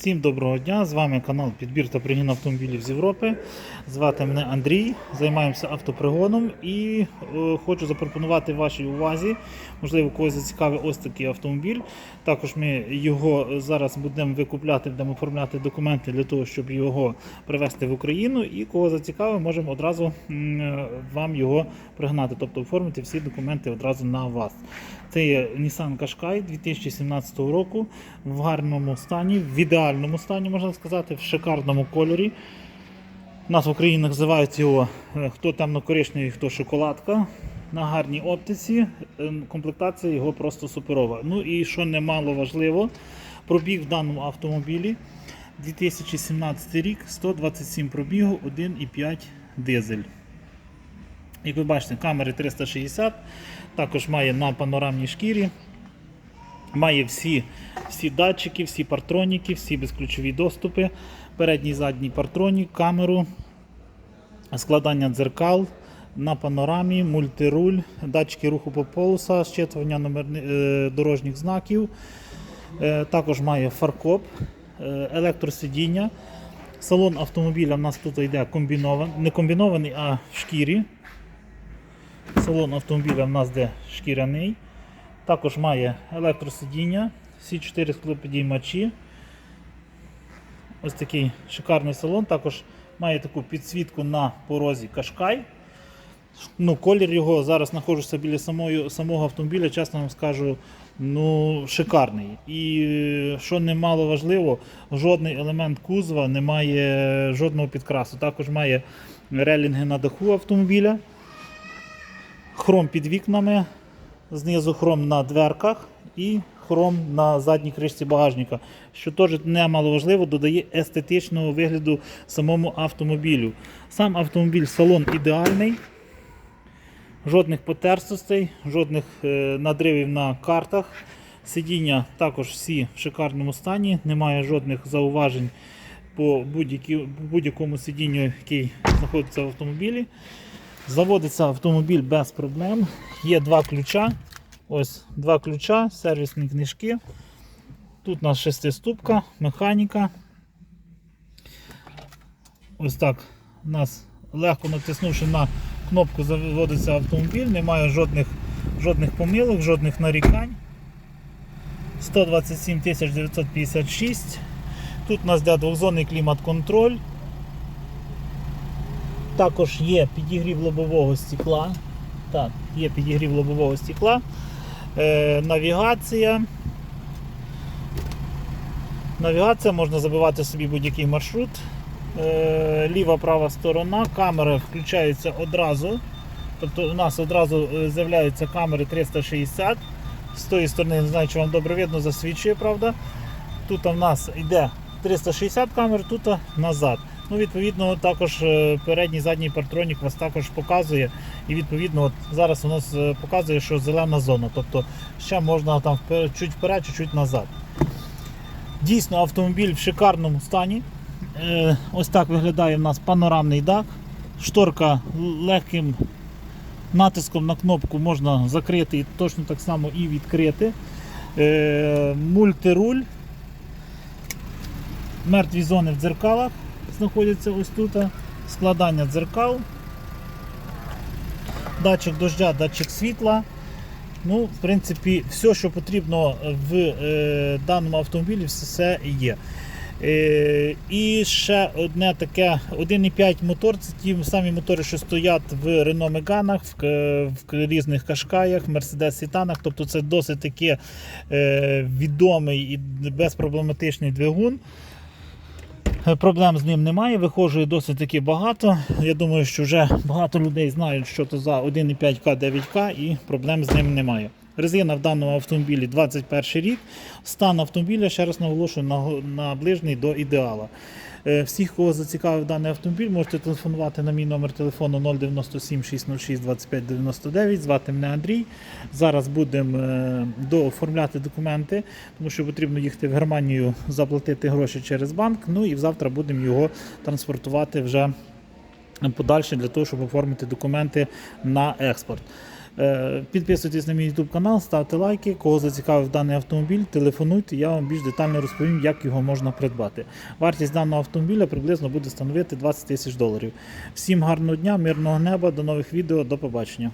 Всім доброго дня! З вами канал Підбір та пригін автомобілів з Європи. Звати мене Андрій. Займаємося автопригоном і е, хочу запропонувати вашій увазі. Можливо, когось зацікавить ось такий автомобіль. Також ми його зараз будемо викупляти, будемо оформляти документи для того, щоб його привезти в Україну. І кого зацікавить, можемо одразу е, вам його пригнати, тобто оформити всі документи одразу на вас. Це є Nissan Qashqai 2017 року в гарному стані, в ідеальному стані, можна сказати, в шикарному кольорі. Нас в Україні називають його е, хто темно-коричневий, хто шоколадка. На гарній оптиці. Е, Комплектація його просто суперова. Ну і що немало важливо, пробіг в даному автомобілі 2017 рік 127 пробігу, 1,5 дизель. Як ви бачите, камери 360, також має на панорамній шкірі. Має всі, всі датчики, всі партроніки, всі безключові доступи, передній задній партронік, камеру, складання дзеркал на панорамі, мультируль, датчики руху по полоса, щитування номерни- е, дорожніх знаків. Е, Також має фаркоп, е, електросидіння. Салон автомобіля в нас тут йде комбінований, не комбінований, а в шкірі. Салон автомобіля в нас де шкіряний. Також має електросидіння, всі 4 склопідіймачі. Ось такий шикарний салон. Також має таку підсвітку на порозі Кашкай. Ну, колір його зараз знаходжуся біля самої, самого автомобіля, чесно вам скажу, ну, шикарний. І е, що немало важливо, жодний елемент кузова не має жодного підкрасу. Також має релінги на даху автомобіля, хром під вікнами, знизу хром на дверках і хром на задній кришці багажника, що теж немало важливо, додає естетичного вигляду самому автомобілю. Сам автомобіль салон ідеальний. Жодних потерстостей, жодних е, надривів на картах. Сидіння також всі в шикарному стані, немає жодних зауважень по будь-якому сидінню, який знаходиться в автомобілі. Заводиться автомобіль без проблем. Є два ключа. Ось два ключа, сервісні книжки. Тут у нас шестиступка, механіка. Ось так у нас легко натиснувши на кнопку заводиться автомобіль, немає жодних, жодних помилок, жодних нарікань. 127 956. Тут у нас йде двохзонний клімат-контроль. Також є підігрів лобового стекла. Так, є підігрів лобового стекла. Е, навігація. Навігація можна забивати собі будь-який маршрут. Е, ліва права сторона, камера включається одразу. Тобто у нас одразу е, з'являються камери 360. З тої сторони, не знаю, чи вам добре видно, засвідчує, правда. Тут в нас йде 360 камер, тут назад. Ну, Відповідно, також е, передній задній партронік вас також показує. І відповідно, от зараз у нас е, показує, що зелена зона. Тобто ще можна там чуть вперед, чуть назад. Дійсно, автомобіль в шикарному стані. Е, Ось так виглядає в нас панорамний дах. Шторка легким натиском на кнопку можна закрити і точно так само і відкрити. Мультируль. Мертві зони в дзеркалах знаходяться ось тут. Складання дзеркал. Датчик дождя, датчик світла. Ну, в принципі, все, що потрібно в е, даному автомобілі, все є. Е, і ще одне таке 1,5 мотор це ті самі мотори, що стоять в Renault Megane, в, в різних кашкаях, Mercedes Сітанах. Тобто це досить таки е, відомий і безпроблематичний двигун. Е, Проблем з ним немає, виходжує досить таки багато. Я думаю, що вже багато людей знають, що це за 1,5К 9К і проблем з ним немає. Резина в даному автомобілі 21 рік. Стан автомобіля, ще раз наголошую, наго- наближений до ідеала. Е, Всіх, кого зацікавив даний автомобіль, можете телефонувати на мій номер телефону 097 606 25 99. Звати мене Андрій. Зараз будемо е, дооформляти документи, тому що потрібно їхати в Германію, заплатити гроші через банк. Ну і завтра будемо його транспортувати вже подальше для того, щоб оформити документи на експорт. Е, Підписуйтесь на мій YouTube канал, ставте лайки. Кого зацікавив даний автомобіль, телефонуйте, я вам більш детально розповім, як його можна придбати. Вартість даного автомобіля приблизно буде становити 20 тисяч доларів. Всім гарного дня, мирного неба, до нових відео, до побачення.